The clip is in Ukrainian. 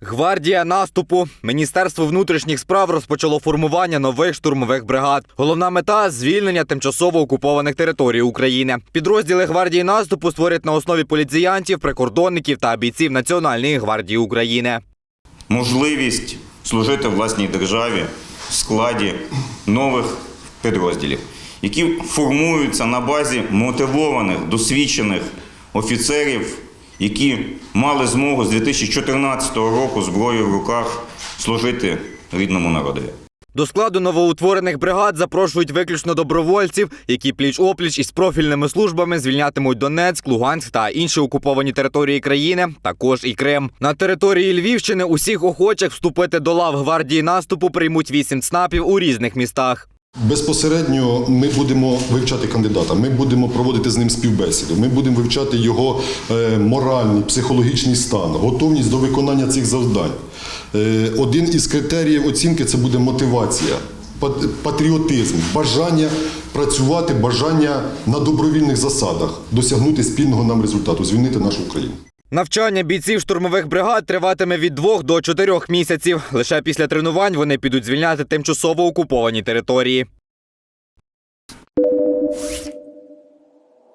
Гвардія наступу. Міністерство внутрішніх справ розпочало формування нових штурмових бригад. Головна мета звільнення тимчасово окупованих територій України. Підрозділи гвардії наступу створять на основі поліціянтів, прикордонників та бійців Національної гвардії України. можливість служити власній державі в складі нових підрозділів, які формуються на базі мотивованих, досвідчених офіцерів, які мали змогу з 2014 року зброєю в руках служити рідному народові. До складу новоутворених бригад запрошують виключно добровольців, які пліч-опліч із профільними службами звільнятимуть Донецьк, Луганськ та інші окуповані території країни, також і Крим. На території Львівщини усіх охочих вступити до лав гвардії наступу приймуть вісім ЦНАПів у різних містах. Безпосередньо ми будемо вивчати кандидата, ми будемо проводити з ним співбесіду, ми будемо вивчати його е, моральний, психологічний стан, готовність до виконання цих завдань. Е, Один із критеріїв оцінки це буде мотивація, патріотизм, бажання працювати, бажання на добровільних засадах досягнути спільного нам результату, звільнити нашу Україну. Навчання бійців штурмових бригад триватиме від двох до чотирьох місяців. Лише після тренувань вони підуть звільняти тимчасово окуповані території.